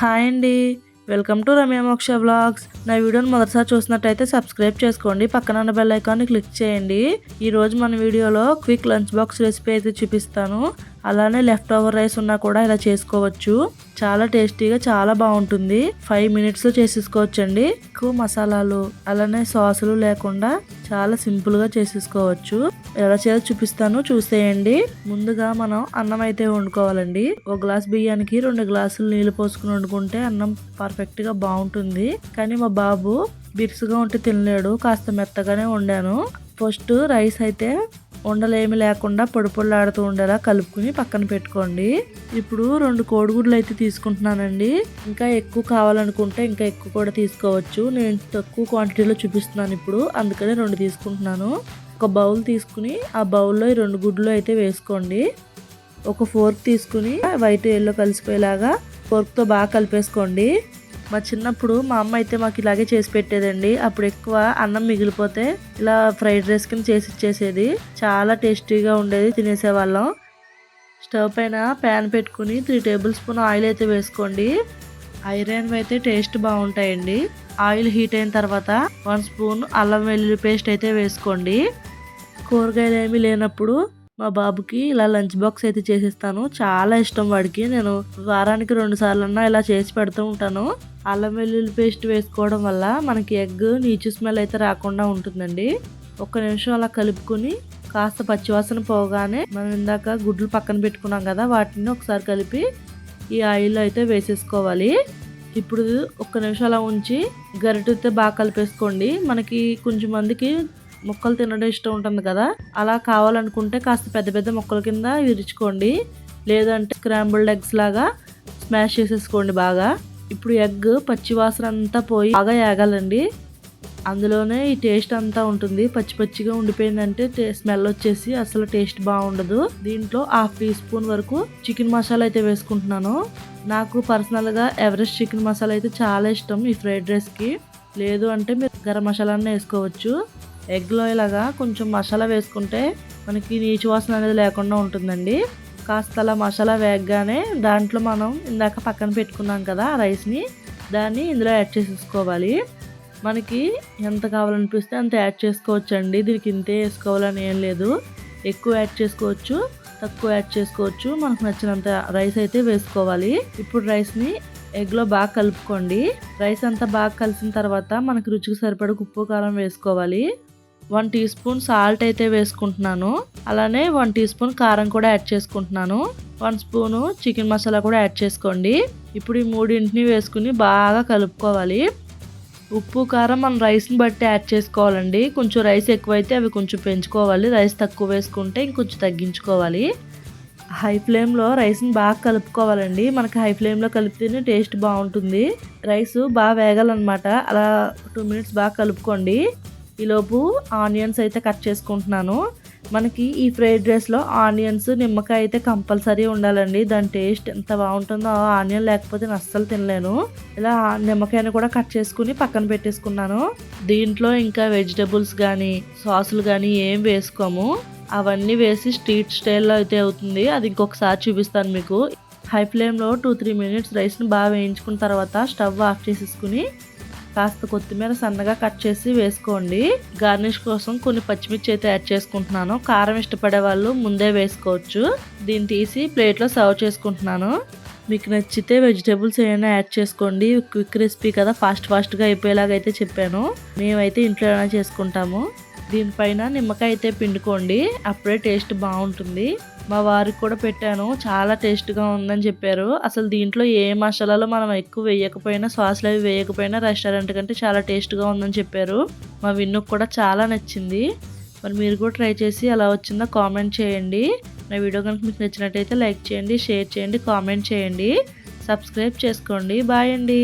Hi అండి. Welcome to Ramya మోక్ష blogs నా వీడియోని మొదటిసారి చూసినట్టయితే సబ్స్క్రైబ్ చేసుకోండి. పక్కన ఉన్న బెల్ ఐకాన్ని క్లిక్ చేయండి. ఈరోజు మన వీడియోలో క్విక్ లంచ్ బాక్స్ రెసిపీ అయితే చూపిస్తాను. అలానే లెఫ్ట్ ఓవర్ రైస్ ఉన్నా కూడా ఇలా చేసుకోవచ్చు. చాలా టేస్టీగా చాలా బాగుంటుంది. ఫైవ్ మినిట్స్లో చేసేసుకోవచ్చండి. ఎక్కువ మసాలాలు అలానే సాసులు లేకుండా చాలా సింపుల్గా చేసేసుకోవచ్చు. ఎలా చేయాలో చూపిస్తాను. చూసేయండి. ముందుగా మనం అన్నం అయితే వండుకోవాలండి. ఒక గ్లాస్ బియ్యానికి రెండు గ్లాసులు నీళ్ళు పోసుకుని వండుకుంటే అన్నం పర్ఫెక్ట్గా బాగుంటుంది. కానీ మా బాబు బిరుసుగా ఉంటే తినలేడు. కాస్త మెత్తగానే వండాను. ఫస్ట్ రైస్ అయితే ఉండలేమి లేకుండా పొడి పొడిలాడుతూ ఉండేలా కలుపుకుని పక్కన పెట్టుకోండి. ఇప్పుడు రెండు కోడిగుడ్లు అయితే తీసుకుంటున్నానండి. ఇంకా ఎక్కువ కావాలనుకుంటే ఇంకా ఎక్కువ కూడా తీసుకోవచ్చు. నేను తక్కువ క్వాంటిటీలో చూపిస్తున్నాను ఇప్పుడు. అందుకనే రెండు తీసుకుంటున్నాను. ఒక బౌల్ తీసుకుని ఆ బౌల్లో ఈ రెండు గుడ్లు అయితే వేసుకోండి. ఒక ఫోర్క్ తీసుకుని వైట్ ఎల్లో కలిసిపోయేలాగా ఫోర్క్తో బాగా కలిపేసుకోండి. మా చిన్నప్పుడు మా అమ్మ అయితే మాకు ఇలాగే చేసి పెట్టేదండి. అప్పుడు ఎక్కువ అన్నం మిగిలిపోతే ఇలా ఫ్రైడ్ రైస్ కింద చేసి ఇచ్చేసేది. చాలా టేస్టీగా ఉండేది తినేసేవాళ్ళం. స్టవ్ పైన ప్యాన్ పెట్టుకుని త్రీ టేబుల్ స్పూన్ ఆయిల్ అయితే వేసుకోండి. ఐరన్ అయితే టేస్ట్ బాగుంటాయండి. ఆయిల్ హీట్ అయిన తర్వాత వన్ స్పూన్ అల్లం వెల్లుల్లి పేస్ట్ అయితే వేసుకోండి. కూరగాయలు ఏమీ లేనప్పుడు మా బాబుకి ఇలా లంచ్ బాక్స్ అయితే చేసేస్తాను. చాలా ఇష్టం వాడికి. నేను వారానికి రెండు సార్లు అన్నా ఇలా చేసి పెడుతూ ఉంటాను. అల్లం వెల్లుల్లి పేస్ట్ వేసుకోవడం వల్ల మనకి ఎగ్ నీచు స్మెల్ అయితే రాకుండా ఉంటుందండి. ఒక్క నిమిషం అలా కలుపుకొని కాస్త పచ్చివాసన పోగానే మనం ఇందాక గుడ్లు పక్కన పెట్టుకున్నాం కదా వాటిని ఒకసారి కలిపి ఈ ఆయిల్ అయితే వేసేసుకోవాలి. ఇప్పుడు ఒక్క నిమిషం అలా ఉంచి గరిటెతో బాగా కలిపేసుకోండి. మనకి కొంచెం మందికి ముక్కలు తినడం ఇష్టం ఉంటుంది కదా? అలా కావాలనుకుంటే కాస్త పెద్ద పెద్ద మొక్కల కింద విరుచుకోండి. లేదంటే స్క్రాంబుల్డ్ ఎగ్స్ లాగా స్మాష్ చేసేసుకోండి బాగా. ఇప్పుడు ఎగ్ పచ్చి వాసన అంతా పోయి బాగా ఏగాలండి. అందులోనే ఈ టేస్ట్ అంతా ఉంటుంది. పచ్చి పచ్చిగా ఉండిపోయిందంటే స్మెల్ వచ్చేసి అసలు టేస్ట్ బాగుండదు. దీంట్లో హాఫ్ టీ స్పూన్ వరకు చికెన్ మసాలా అయితే వేసుకుంటున్నాను. నాకు పర్సనల్గా ఎవరెస్ట్ చికెన్ మసాలా అయితే చాలా ఇష్టం ఈ ఫ్రైడ్ రైస్కి. లేదు అంటే మీరు గరం మసాలానే వేసుకోవచ్చు. ఎగ్లో ఇలాగా కొంచెం మసాలా వేసుకుంటే మనకి నీచు వాసన అనేది లేకుండా ఉంటుందండి. కాస్త అలా మసాలా వేగగానే దాంట్లో మనం ఇందాక పక్కన పెట్టుకున్నాం కదా రైస్ని దాన్ని ఇందులో యాడ్ చేసేసుకోవాలి. మనకి ఎంత కావాలనిపిస్తే అంత యాడ్ చేసుకోవచ్చు అండి దీనికి ఇంతే వేసుకోవాలని ఏం లేదు. ఎక్కువ యాడ్ చేసుకోవచ్చు తక్కువ యాడ్ చేసుకోవచ్చు. మనకు నచ్చినంత రైస్ అయితే వేసుకోవాలి. ఇప్పుడు రైస్ని ఎగ్లో బాగా కలుపుకోండి. రైస్ అంతా బాగా కలిసిన తర్వాత మనకి రుచికి సరిపడ ఉప్పు కారం వేసుకోవాలి. వన్ టీ స్పూన్ సాల్ట్ అయితే వేసుకుంటున్నాను. అలానే వన్ టీ స్పూన్ కారం కూడా యాడ్ చేసుకుంటున్నాను. వన్ స్పూను చికెన్ మసాలా కూడా యాడ్ చేసుకోండి. ఇప్పుడు ఈ మూడింటిని వేసుకుని బాగా కలుపుకోవాలి. ఉప్పు కారం మనం రైస్ని బట్టి యాడ్ చేసుకోవాలండి. కొంచెం రైస్ ఎక్కువైతే అవి కొంచెం పెంచుకోవాలి. రైస్ తక్కువ వేసుకుంటే ఇంకొంచెం తగ్గించుకోవాలి. హై ఫ్లేమ్లో రైస్ని బాగా కలుపుకోవాలండి. మనకి హై ఫ్లేమ్లో కలిపితేనే టేస్ట్ బాగుంటుంది. రైస్ బాగా వేగాలన్నమాట. అలా టూ మినిట్స్ బాగా కలుపుకోండి. ఈలోపు ఆనియన్స్ అయితే కట్ చేసుకుంటున్నాను. మనకి ఈ ఫ్రైడ్ రైస్లో ఆనియన్స్ నిమ్మకాయ అయితే కంపల్సరీ ఉండాలండి. దాని టేస్ట్ ఎంత బాగుంటుందో ఆనియన్ లేకపోతే నేను అస్సలు తినలేను. ఇలా నిమ్మకాయని కూడా కట్ చేసుకుని పక్కన పెట్టేసుకున్నాను. దీంట్లో ఇంకా వెజిటబుల్స్ కానీ సాసులు కానీ ఏం వేసుకోము. అవన్నీ వేసి స్ట్రీట్ స్టైల్లో అయితే అవుతుంది. అది ఇంకొకసారి చూపిస్తాను మీకు. హై ఫ్లేమ్లో టూ త్రీ మినిట్స్ రైస్ని బాగా వేయించుకున్న తర్వాత స్టవ్ ఆఫ్ చేసేసుకుని కాస్త కొత్తిమీర సన్నగా కట్ చేసి వేసుకోండి. గార్నిష్ కోసం కొన్ని పచ్చిమిర్చి అయితే యాడ్ చేసుకుంటున్నాను. కారం ఇష్టపడే వాళ్ళు ముందే వేసుకోవచ్చు. దీన్ని తీసి ప్లేట్లో సర్వ్ చేసుకుంటున్నాను. మీకు నచ్చితే వెజిటేబుల్స్ ఏమైనా యాడ్ చేసుకోండి. క్విక్ రెసిపీ కదా ఫాస్ట్ ఫాస్ట్గా అయిపోయేలాగా అయితే చెప్పాను. మేమైతే ఇంట్లో ఏమైనా చేసుకుంటాము. దీనిపైన నిమ్మకాయ అయితే పిండుకోండి. అప్పుడే టేస్ట్ బాగుంటుంది. మా వారికి కూడా పెట్టాను. చాలా టేస్ట్గా ఉందని చెప్పారు. అసలు దీంట్లో ఏ మసాలాలు మనం ఎక్కువ వేయకపోయినా సాసులు అవి వేయకపోయినా రెస్టారెంట్ కంటే చాలా టేస్ట్గా ఉందని చెప్పారు. మా విన్నుకు కూడా చాలా నచ్చింది. మరి మీరు కూడా ట్రై చేసి ఎలా వచ్చిందో కామెంట్ చేయండి. నా వీడియో కనుక మీకు నచ్చినట్టయితే లైక్ చేయండి షేర్ చేయండి కామెంట్ చేయండి. సబ్స్క్రైబ్ చేసుకోండి. బాయ్ అండి.